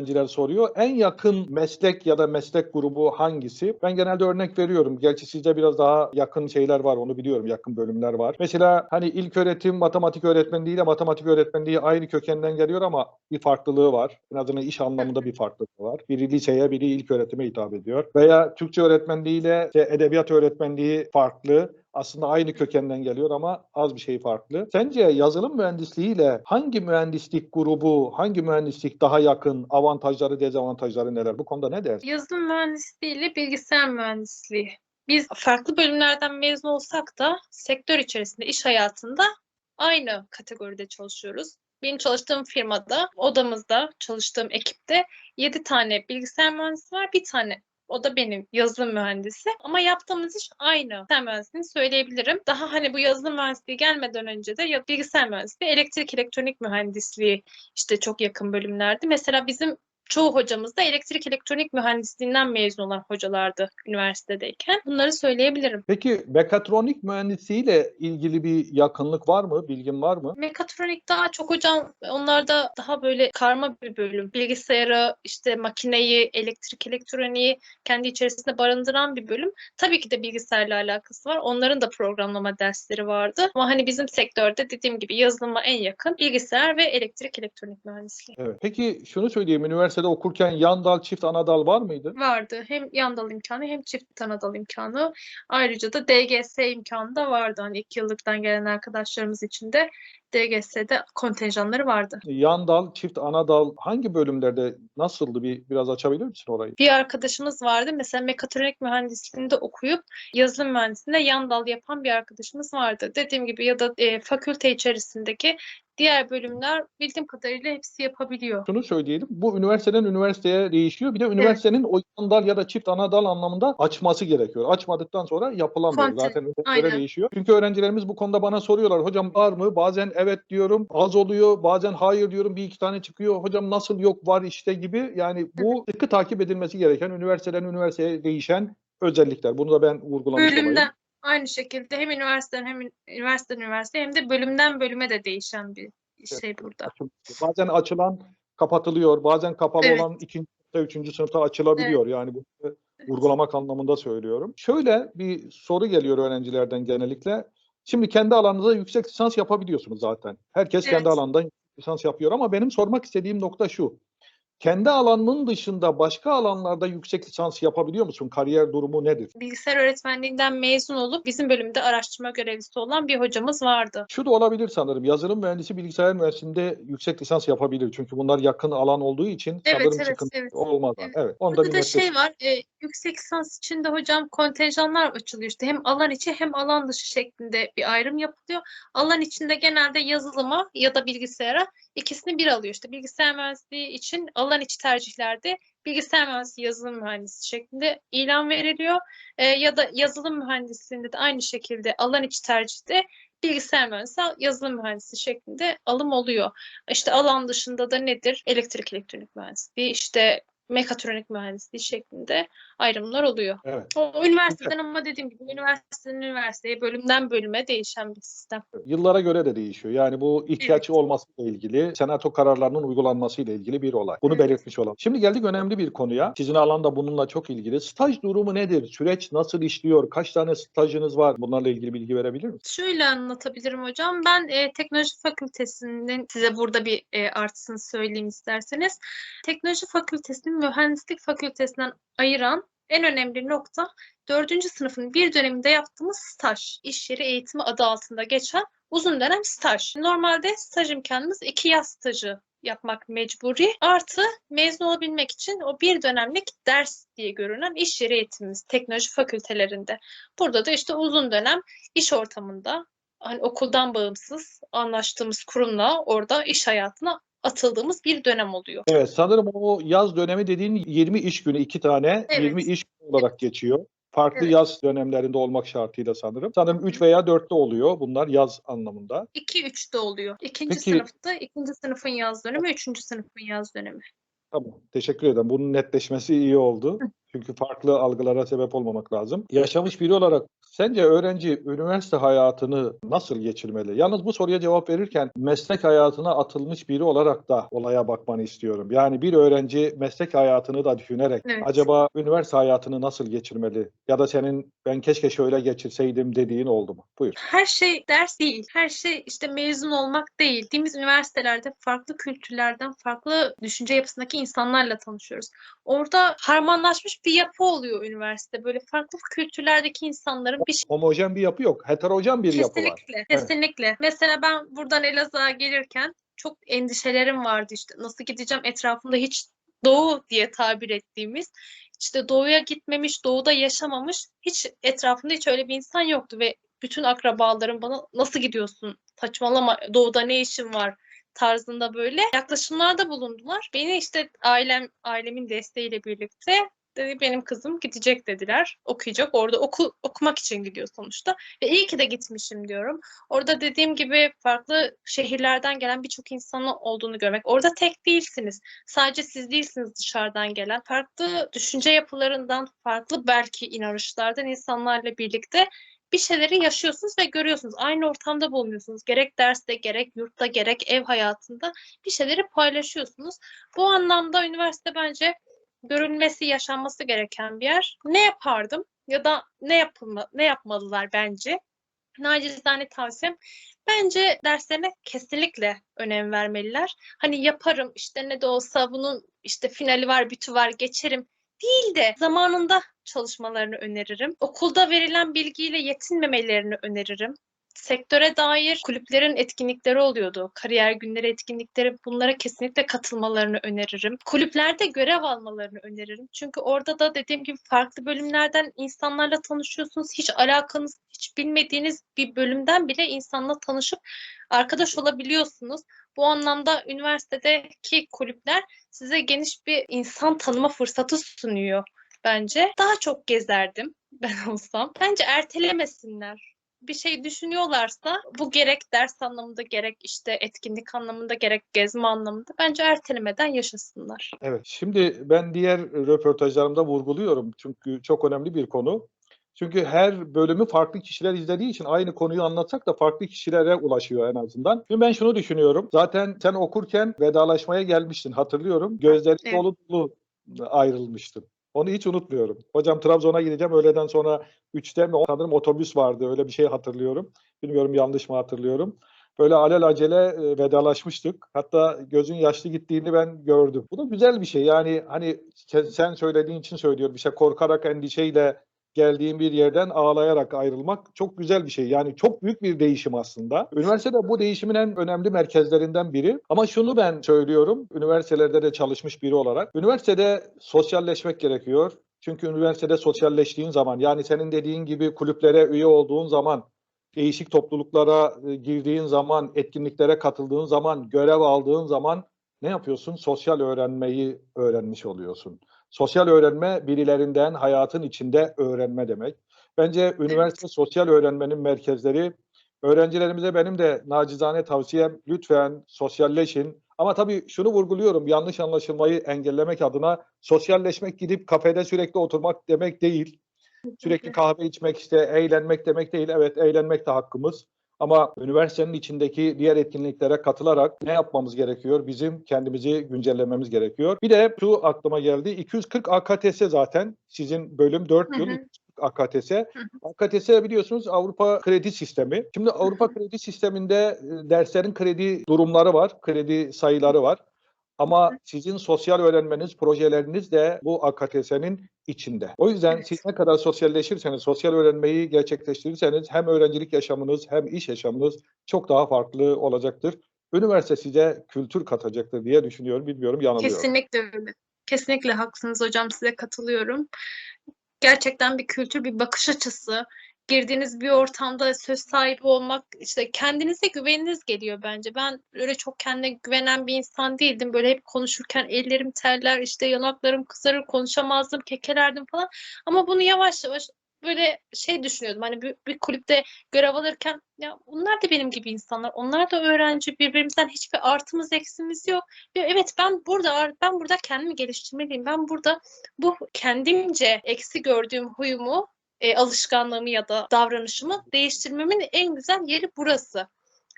öğrenciler soruyor. En yakın meslek ya da meslek grubu hangisi? Ben genelde örnek veriyorum. Gerçi sizde biraz daha yakın şeyler var onu biliyorum. Yakın bölümler var. Mesela hani ilk öğretim matematik öğretmenliği ile matematik öğretmenliği aynı kökenden geliyor ama bir farklılığı var. En azından iş anlamında bir farklılığı var. Biri liseye, biri ilk öğretime hitap ediyor. Veya Türkçe öğretmenliği ile işte edebiyat öğretmenliği farklı. Aslında aynı kökenden geliyor ama az bir şey farklı. Sence yazılım mühendisliğiyle hangi mühendislik grubu, hangi mühendislik daha yakın, avantajları, dezavantajları neler? Bu konuda ne dersin? Yazılım mühendisliği ile bilgisayar mühendisliği. Biz farklı bölümlerden mezun olsak da sektör içerisinde, iş hayatında aynı kategoride çalışıyoruz. Benim çalıştığım firmada, odamızda, çalıştığım ekipte 7 tane bilgisayar mühendisi var, bir tane o da benim yazılım mühendisi. Ama yaptığımız iş aynı. Bilgisayar mühendisliğini söyleyebilirim. Daha hani bu yazılım mühendisliği gelmeden önce de ya bilgisayar mühendisliği, elektrik elektronik mühendisliği işte çok yakın bölümlerdi. Mesela bizim çoğu hocamız da elektrik elektronik mühendisliğinden mezun olan hocalardı üniversitedeyken. Bunları söyleyebilirim. Peki mekatronik mühendisliğiyle ilgili bir yakınlık var mı? Bilgin var mı? Mekatronik daha çok hocam onlarda daha böyle karma bir bölüm. Bilgisayarı, işte makineyi, elektrik elektroniği kendi içerisinde barındıran bir bölüm. Tabii ki de bilgisayarla alakası var. Onların da programlama dersleri vardı. Ama hani bizim sektörde dediğim gibi yazılıma en yakın bilgisayar ve elektrik elektronik mühendisliği. Evet. Peki şunu söyleyeyim. Üniversitede okurken yan dal, çift ana dal var mıydı? vardı. Hem yan dal imkanı hem çift ana dal imkanı. Ayrıca da DGS imkanı da vardı. Hani iki yıllıktan gelen arkadaşlarımız için de DGS'de kontenjanları vardı. Yan dal, çift ana dal hangi bölümlerde nasıldı? Bir biraz açabilir misin orayı? Bir arkadaşımız vardı. Mesela mekatronik mühendisliğinde okuyup yazılım mühendisliğinde yan dal yapan bir arkadaşımız vardı. Dediğim gibi ya da e, fakülte içerisindeki diğer bölümler bildiğim kadarıyla hepsi yapabiliyor. Şunu söyleyelim. Bu üniversiteden üniversiteye değişiyor. Bir de üniversitenin o yan dal ya da çift ana dal anlamında açması gerekiyor. Açmadıktan sonra yapılamıyor. Konten- Zaten göre değişiyor. Çünkü öğrencilerimiz bu konuda bana soruyorlar. Hocam var mı? Bazen evet diyorum. Az oluyor. Bazen hayır diyorum. Bir iki tane çıkıyor. Hocam nasıl yok var işte gibi. Yani bu sıkı takip edilmesi gereken üniversiteden üniversiteye değişen özellikler. Bunu da ben vurgulamış olayım. Bölümden aynı şekilde hem üniversiteden hem üniversiteden üniversiteye hem de bölümden bölüme de değişen bir şey burada. Bazen açılan kapatılıyor. Bazen kapalı Evet. olan ikinci sınıfta, üçüncü sınıfta açılabiliyor. Yani bunu vurgulamak anlamında söylüyorum. Şöyle bir soru geliyor öğrencilerden genellikle. Şimdi kendi alanınızda yüksek lisans yapabiliyorsunuz zaten. Herkes kendi Evet. alanında yüksek lisans yapıyor ama benim sormak istediğim nokta şu. Kendi alanının dışında başka alanlarda yüksek lisans yapabiliyor musun? Kariyer durumu nedir? Bilgisayar öğretmenliğinden mezun olup bizim bölümde araştırma görevlisi olan bir hocamız vardı. Şu da olabilir sanırım. Yazılım mühendisi bilgisayar mühendisliğinde yüksek lisans yapabilir. Çünkü bunlar yakın alan olduğu için Evet, sanırım evet, sıkıntı evet. olmaz. Evet. Evet. Onda Burada bir da şey var, e, yüksek lisans için de hocam kontenjanlar açılıyor işte hem alan içi hem alan dışı şeklinde bir ayrım yapılıyor. Alan içinde genelde yazılıma ya da bilgisayara ikisini bir alıyor. İşte bilgisayar mühendisliği için alan içi tercihlerde bilgisayar mühendisliği yazılım mühendisi şeklinde ilan veriliyor. E, ya da yazılım mühendisliğinde de aynı şekilde alan içi tercihte bilgisayar mühendisi, yazılım mühendisi şeklinde alım oluyor. İşte alan dışında da nedir? Elektrik elektronik mühendisliği, işte mekatronik mühendisliği şeklinde ayrımlar oluyor. Evet. O üniversiteden ama dediğim gibi üniversiteden üniversiteye, bölümden bölüme değişen bir sistem. Yıllara göre de değişiyor. Yani bu ihtiyaç Evet. olmasıyla ilgili, senato kararlarının uygulanmasıyla ilgili bir olay. Bunu Evet. belirtmiş olalım. Şimdi geldik önemli bir konuya. Sizin alan da bununla çok ilgili. Staj durumu nedir? Süreç nasıl işliyor? Kaç tane stajınız var? Bunlarla ilgili bilgi verebilir misiniz? Şöyle anlatabilirim hocam. Ben e, teknoloji fakültesinin size burada bir e, artısını söyleyeyim isterseniz. Teknoloji fakültesinin mühendislik fakültesinden ayıran en önemli nokta dördüncü sınıfın bir döneminde yaptığımız staj. İş yeri eğitimi adı altında geçen uzun dönem staj. Normalde staj imkanımız iki yaz stajı yapmak mecburi. Artı mezun olabilmek için o bir dönemlik ders diye görünen iş yeri eğitimimiz teknoloji fakültelerinde. Burada da işte uzun dönem iş ortamında hani okuldan bağımsız anlaştığımız kurumla orada iş hayatına atıldığımız bir dönem oluyor. Evet, sanırım o yaz dönemi dediğin 20 iş günü, iki tane Evet. 20 iş günü olarak geçiyor. Farklı Evet. yaz dönemlerinde olmak şartıyla sanırım. Sanırım 3 veya 4'te oluyor bunlar yaz anlamında. 2-3'te oluyor. İkinci Peki- sınıfta ikinci sınıfın yaz dönemi, üçüncü sınıfın yaz dönemi. Tamam, teşekkür ederim. Bunun netleşmesi iyi oldu. Çünkü farklı algılara sebep olmamak lazım. Yaşamış biri olarak Sence öğrenci üniversite hayatını nasıl geçirmeli? Yalnız bu soruya cevap verirken meslek hayatına atılmış biri olarak da olaya bakmanı istiyorum. Yani bir öğrenci meslek hayatını da düşünerek Evet. acaba üniversite hayatını nasıl geçirmeli? Ya da senin ben keşke şöyle geçirseydim dediğin oldu mu? Buyur. Her şey ders değil. Her şey işte mezun olmak değil. Gittiğimiz üniversitelerde farklı kültürlerden, farklı düşünce yapısındaki insanlarla tanışıyoruz. Orada harmanlaşmış bir yapı oluyor üniversite. Böyle farklı kültürlerdeki insanların bir Homojen bir yapı yok. Heterojen bir yapı var. Kesinlikle, kesinlikle. Mesela ben buradan Elazığ'a gelirken çok endişelerim vardı işte. Nasıl gideceğim etrafımda hiç doğu diye tabir ettiğimiz işte doğuya gitmemiş, doğuda yaşamamış hiç etrafımda hiç öyle bir insan yoktu ve bütün akrabalarım bana nasıl gidiyorsun? Saçmalama doğuda ne işin var? tarzında böyle yaklaşımlarda bulundular. Beni işte ailem ailemin desteğiyle birlikte dedi benim kızım gidecek dediler. Okuyacak. Orada oku, okumak için gidiyor sonuçta. Ve iyi ki de gitmişim diyorum. Orada dediğim gibi farklı şehirlerden gelen birçok insanın olduğunu görmek. Orada tek değilsiniz. Sadece siz değilsiniz dışarıdan gelen. Farklı düşünce yapılarından, farklı belki inanışlardan insanlarla birlikte bir şeyleri yaşıyorsunuz ve görüyorsunuz. Aynı ortamda bulunuyorsunuz. Gerek derste, gerek yurtta, gerek ev hayatında bir şeyleri paylaşıyorsunuz. Bu anlamda üniversite bence görülmesi, yaşanması gereken bir yer. Ne yapardım ya da ne yapılma, ne yapmalılar bence? Nacizane tavsiyem bence derslerine kesinlikle önem vermeliler. Hani yaparım işte ne de olsa bunun işte finali var, bütü var, geçerim değil de zamanında çalışmalarını öneririm. Okulda verilen bilgiyle yetinmemelerini öneririm. Sektöre dair kulüplerin etkinlikleri oluyordu. Kariyer günleri etkinlikleri bunlara kesinlikle katılmalarını öneririm. Kulüplerde görev almalarını öneririm. Çünkü orada da dediğim gibi farklı bölümlerden insanlarla tanışıyorsunuz. Hiç alakanız, hiç bilmediğiniz bir bölümden bile insanla tanışıp arkadaş olabiliyorsunuz. Bu anlamda üniversitedeki kulüpler size geniş bir insan tanıma fırsatı sunuyor bence. Daha çok gezerdim ben olsam. Bence ertelemesinler. Bir şey düşünüyorlarsa bu gerek ders anlamında gerek işte etkinlik anlamında gerek gezme anlamında bence ertelemeden yaşasınlar. Evet. Şimdi ben diğer röportajlarımda vurguluyorum. Çünkü çok önemli bir konu. Çünkü her bölümü farklı kişiler izlediği için aynı konuyu anlatsak da farklı kişilere ulaşıyor en azından. Şimdi ben şunu düşünüyorum. Zaten sen okurken vedalaşmaya gelmiştin hatırlıyorum. Gözleri Evet. dolu dolu ayrılmıştın. Onu hiç unutmuyorum. Hocam Trabzon'a gideceğim. Öğleden sonra 3'te mi sanırım otobüs vardı. Öyle bir şey hatırlıyorum. Bilmiyorum yanlış mı hatırlıyorum. Böyle alelacele e, vedalaşmıştık. Hatta gözün yaşlı gittiğini ben gördüm. Bu da güzel bir şey. Yani hani sen söylediğin için söylüyorum. İşte korkarak, endişeyle geldiğin bir yerden ağlayarak ayrılmak çok güzel bir şey. Yani çok büyük bir değişim aslında. Üniversitede bu değişimin en önemli merkezlerinden biri. Ama şunu ben söylüyorum, üniversitelerde de çalışmış biri olarak. Üniversitede sosyalleşmek gerekiyor. Çünkü üniversitede sosyalleştiğin zaman, yani senin dediğin gibi kulüplere üye olduğun zaman, değişik topluluklara e, girdiğin zaman, etkinliklere katıldığın zaman, görev aldığın zaman ne yapıyorsun? Sosyal öğrenmeyi öğrenmiş oluyorsun. Sosyal öğrenme birilerinden hayatın içinde öğrenme demek. Bence üniversite sosyal öğrenmenin merkezleri. Öğrencilerimize benim de nacizane tavsiyem lütfen sosyalleşin. Ama tabii şunu vurguluyorum yanlış anlaşılmayı engellemek adına sosyalleşmek gidip kafede sürekli oturmak demek değil. Sürekli kahve içmek işte eğlenmek demek değil. Evet eğlenmek de hakkımız. Ama üniversitenin içindeki diğer etkinliklere katılarak ne yapmamız gerekiyor? Bizim kendimizi güncellememiz gerekiyor. Bir de şu aklıma geldi. 240 AKTS zaten sizin bölüm 4 yıl Hı hı. 240 AKTS. AKTS biliyorsunuz Avrupa Kredi Sistemi. Şimdi Avrupa Kredi Sistemi'nde e, derslerin kredi durumları var, kredi sayıları var. Ama sizin sosyal öğrenmeniz, projeleriniz de bu AKTS'nin içinde. O yüzden Evet. siz ne kadar sosyalleşirseniz, sosyal öğrenmeyi gerçekleştirirseniz hem öğrencilik yaşamınız hem iş yaşamınız çok daha farklı olacaktır. Üniversite size kültür katacaktır diye düşünüyorum. Bilmiyorum yanılıyorum. Kesinlikle öyle. Kesinlikle haklısınız hocam size katılıyorum. Gerçekten bir kültür, bir bakış açısı. Girdiğiniz bir ortamda söz sahibi olmak, işte kendinize güveniniz geliyor bence. Ben öyle çok kendine güvenen bir insan değildim. Böyle hep konuşurken ellerim terler, işte yanaklarım kızarır, konuşamazdım, kekelerdim falan. Ama bunu yavaş yavaş böyle şey düşünüyordum. Hani bir, bir kulüpte görev alırken ya bunlar da benim gibi insanlar. Onlar da öğrenci. Birbirimizden hiçbir artımız eksimiz yok. Ya evet ben burada ben burada kendimi geliştirmeliyim. Ben burada bu kendimce eksi gördüğüm huyumu e, alışkanlığımı ya da davranışımı değiştirmemin en güzel yeri burası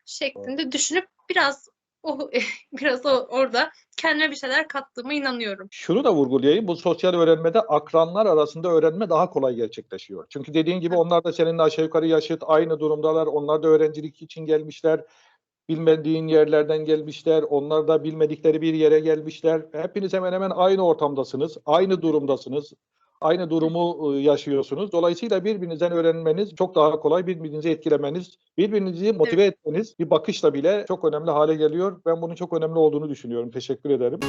şeklinde düşünüp biraz o biraz o, orada kendime bir şeyler kattığıma inanıyorum. Şunu da vurgulayayım. Bu sosyal öğrenmede akranlar arasında öğrenme daha kolay gerçekleşiyor. Çünkü dediğin gibi onlar da seninle aşağı yukarı yaşıt, aynı durumdalar. Onlar da öğrencilik için gelmişler. Bilmediğin yerlerden gelmişler. Onlar da bilmedikleri bir yere gelmişler. Hepiniz hemen hemen aynı ortamdasınız. Aynı durumdasınız. Aynı durumu e, yaşıyorsunuz. Dolayısıyla birbirinizden öğrenmeniz çok daha kolay. Birbirinizi etkilemeniz, birbirinizi motive etmeniz bir bakışla bile çok önemli hale geliyor. Ben bunun çok önemli olduğunu düşünüyorum. Teşekkür ederim.